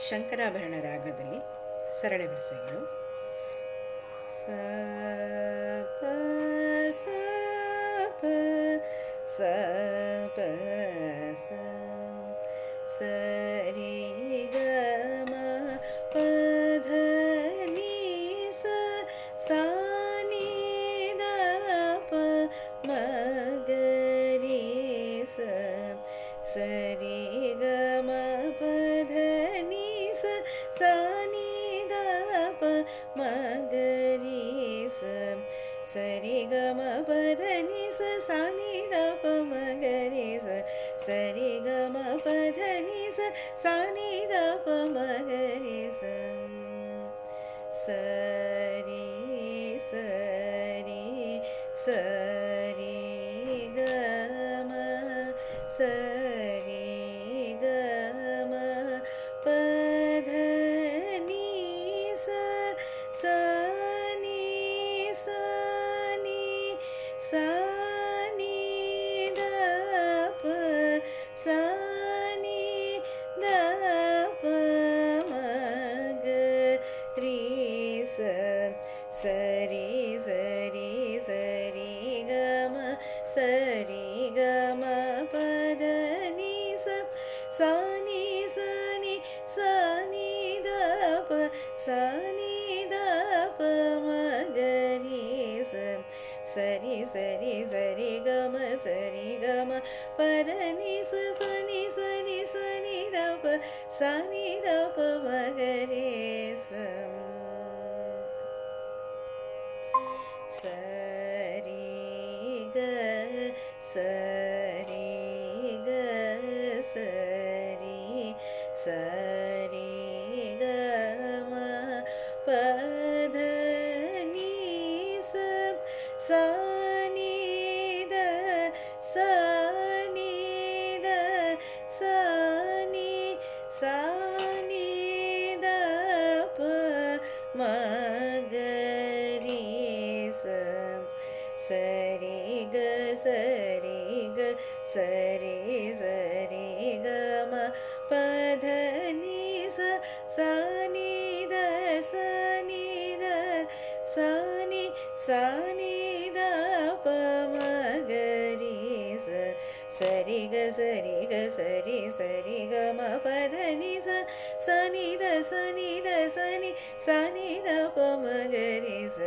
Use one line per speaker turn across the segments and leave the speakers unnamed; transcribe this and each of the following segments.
ಶಂಕರಾಭರಣ ರಾಗದಲ್ಲಿ ಸರಳ ಬೆರಸೆಗಳು. ಸ ಪ ಸ ಪ ಸ ಸ ಪ ಮಗರಿ ಸ ಸರಿ ಗ ಮ ಪಧನಿ ಸ ಸಾನಿ ದ ಪ ಮಗರಿ ಸ ಸರಿ ಗ ಮ ಪಧನಿ ಸ ಸಾನಿ ದ ಪ ಮಗರಿ ಸ ಸರಿ ಸರಿ ಸ ಸರಿ ಸರಿ ಸರಿ ಗಮ ಸರಿ ಗಮ ಪದ ನಿ ಸನಿ ಸನಿ ಸನಿ ದ ಪ ಸನಿ So ಸರಿ ಗ ಸರಿ ಗ ಸರಿ ಸರಿ ಗ ಮ ಪದ ನಿ ಸ ಸನಿ the Sunny the Sunny Sunny the ಪ ಮ ಗ ರಿ ಸ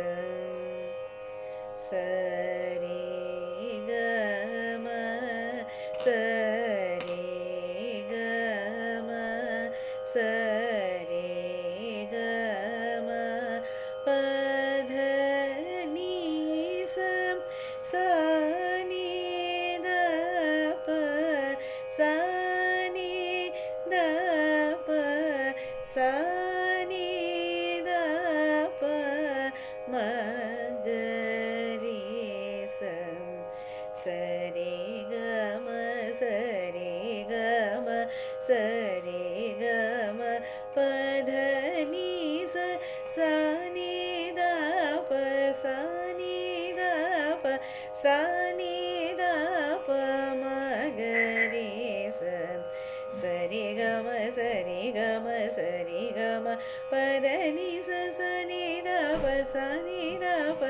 పద ని స స ని ద ప స ని ద ప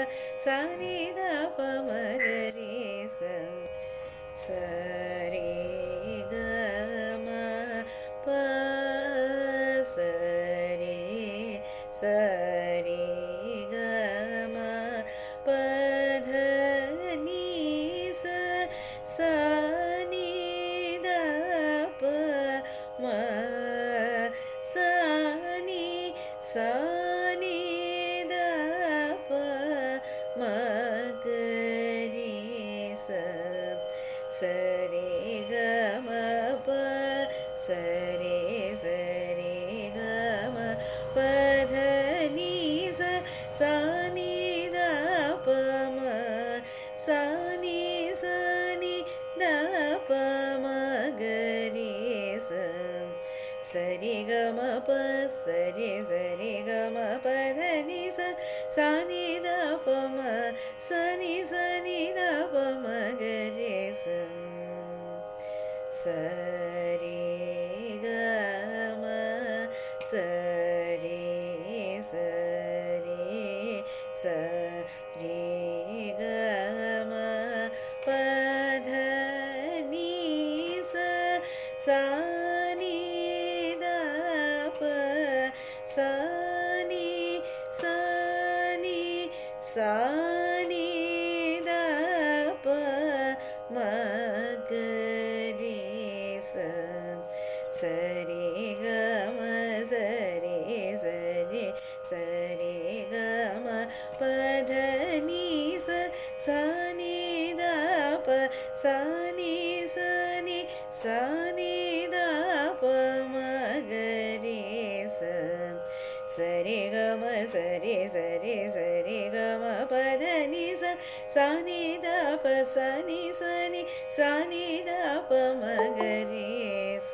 స ని ద ప మ ద రే స స ಸರಿ ಗಮ ಪ ಸರಿ ಸರಿ ಗಮ ಪ ಧನಿ ಸ ಸಾನಿ ದ ಪ ಮ ಸನಿ ಸನಿ ದ ಪ ಮ ಗ ರೆ ಸ Sunny, sunny, sa ಸರಿ ಗಮ ಸರಿ ಸರಿ ಸರಿ ಗಮ ಪದ ನಿ ಸ ಸಾನಿ ದ ಪ ಸಾನಿ ಸನಿ ಸಾನಿ ದ ಪ ಮಗರಿ ಸ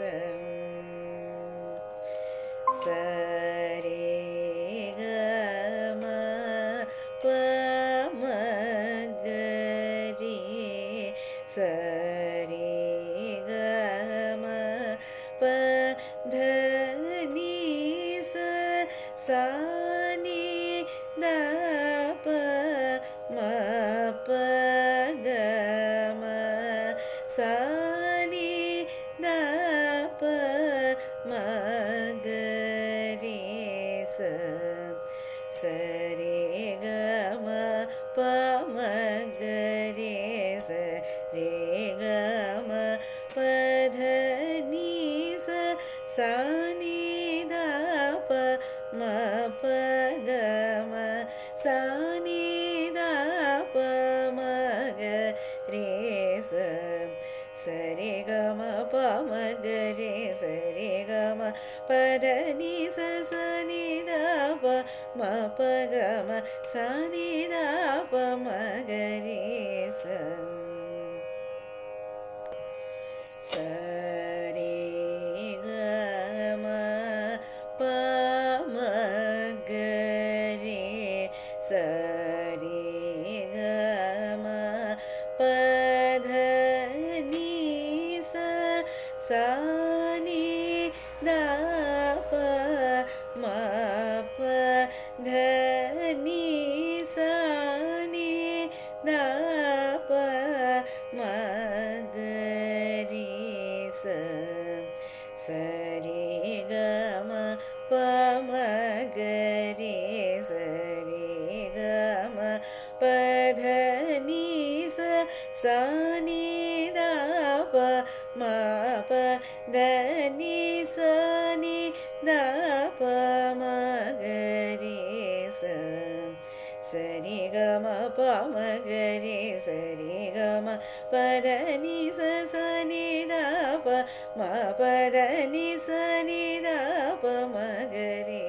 ಸರಿ ಗಮ ಪ ಮಗರೆ ಸರಿ ಗಮ ಪದ ನಿ ಸ ಸನಿ ದ ಪ ಮ ಪ ಗಮ ಸನಿ ದ ಪ ಮಗರೆ ಸ சானி தப தனி ப தாப மகரேச சரி கம பமகரி சரி கம பதனி சனி தாப ம பதனி சனி தாப மகரி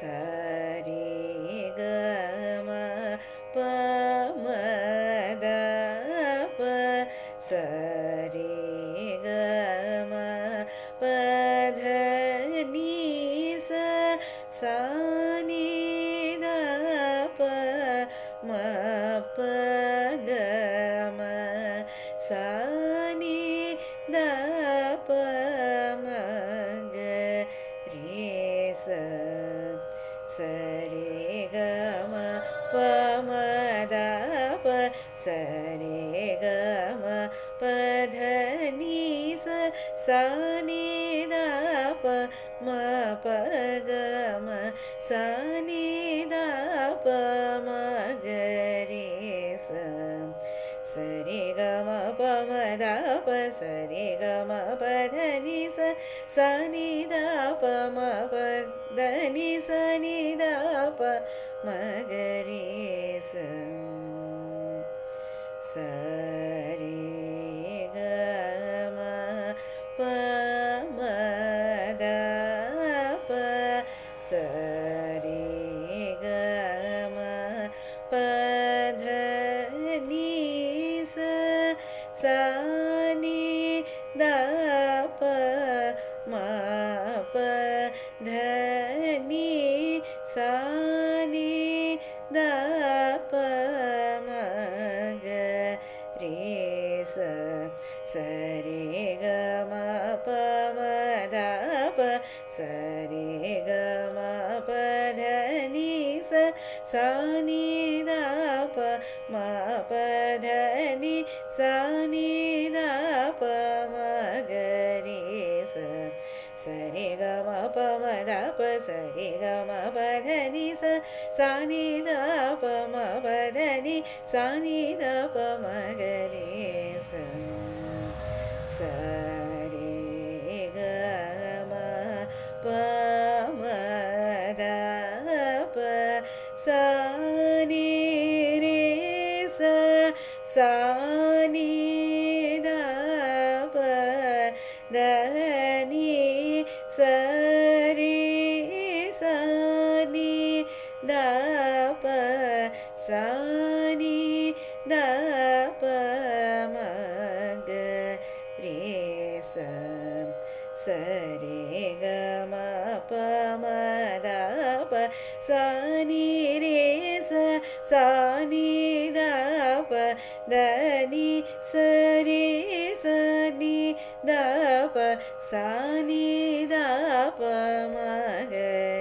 சரி സരേ பத நீ ச சானி தப ம ப கம சானி தப மகரி ச சரி கம பமத ப சரி கம பத நீ ச சனி தப ம பத நீ சனி தப மகரி ச சரி சரி கம பத நீ ச சா நீ த ப ம பத ச சரி கம ப ம த ப சரி கம ச but ப சா நீ ரே ச சா நீ த ப த நீ ச ரே ச நீ த ப சா நீ த ப ம க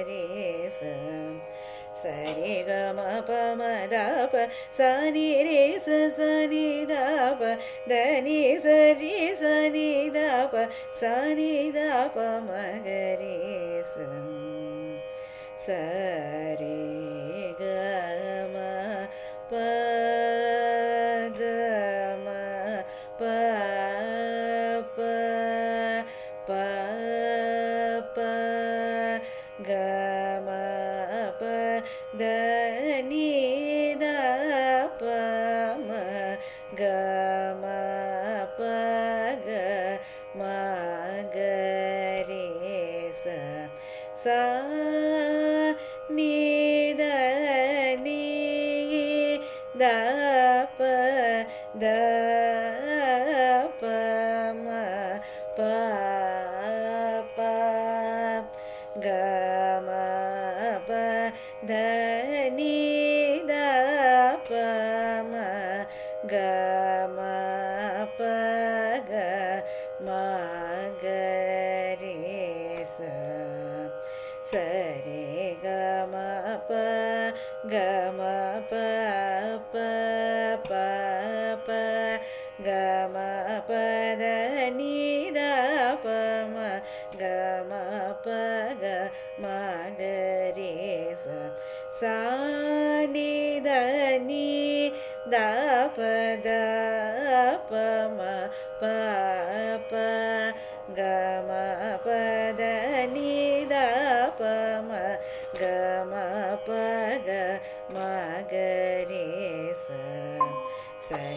ரே ச சரி க ம ப ம த ப ச. நீ ரே ச ச நீ த ப த நீ ச ரே ச நீ த ப ச நீ த ப ம க ரே சரி ದ ಪ ದ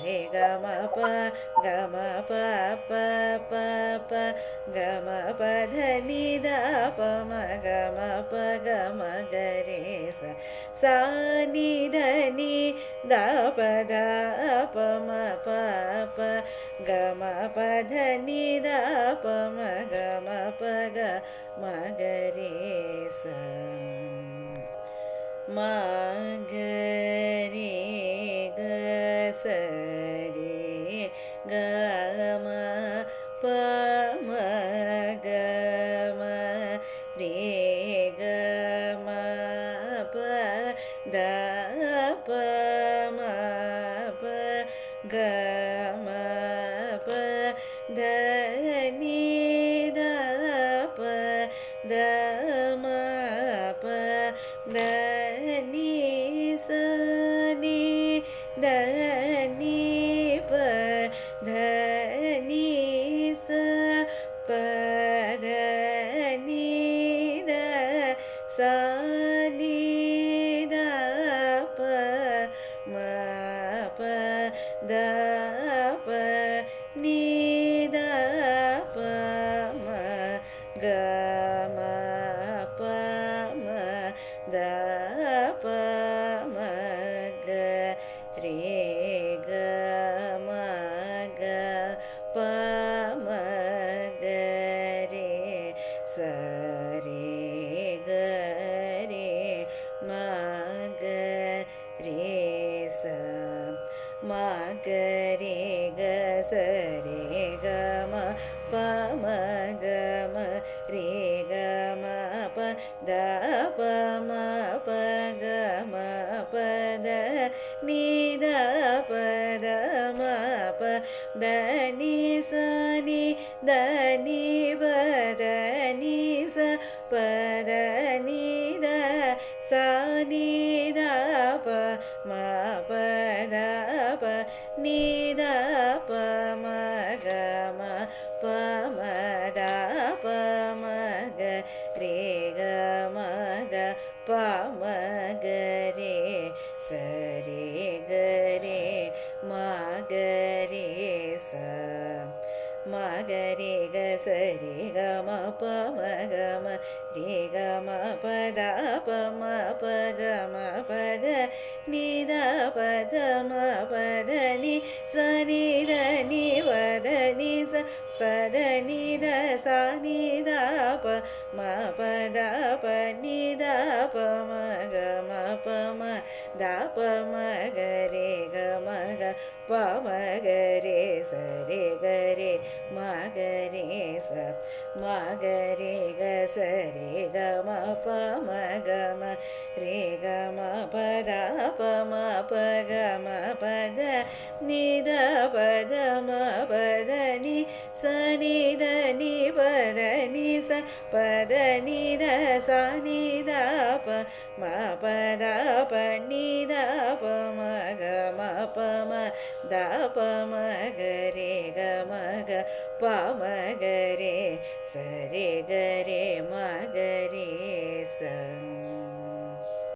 रे गम प गम प प प प गम प धनि ध प म गम प गम ग रे स सा नि धनि द प ध प म प प गम प धनि द प म गम प ग म ग रे स मा ग 我们不问。uh, സ പദ നീത സ പ മ പദ പ നീത പ മ ഗ മ പ മദ പ മ ഗ രേ ഗ മ ഗ പ മ ഗ രേ സ பம கம ரே கம பத பம ப கம பத நித பத ம பதலி சனித நிவத நிச பத நித சனித ப ம பத ப நித ப ம கம ப ம த ப ம க ரே க ம க ப ம க ரே ச ரே க ரே ம க ரே ச மகரே க சரே க ம ப ம க ம ரே க ம ப த ப ம ப க ம ப த நீ த ப த ம ப த நீ ச நீ த நீ ப ச ப த ச நீ ப ம ப ப நீ ப ம க ம ப ம த ப ம க ரே க ம க ದ ni ದ ಸ ni ದ ಪ ಮ ಪ ದ ಪ ni ದ ಪ ಮ ಗ ಮ ಪ ಮ ದ ಪ ಮ ಗ ರೇ ಗ ಮ ಗ ಪ ಮ ಗ ರೇ ಸ ರೇ ಗ ರೇ ಮ ಗ ರೇ ಸ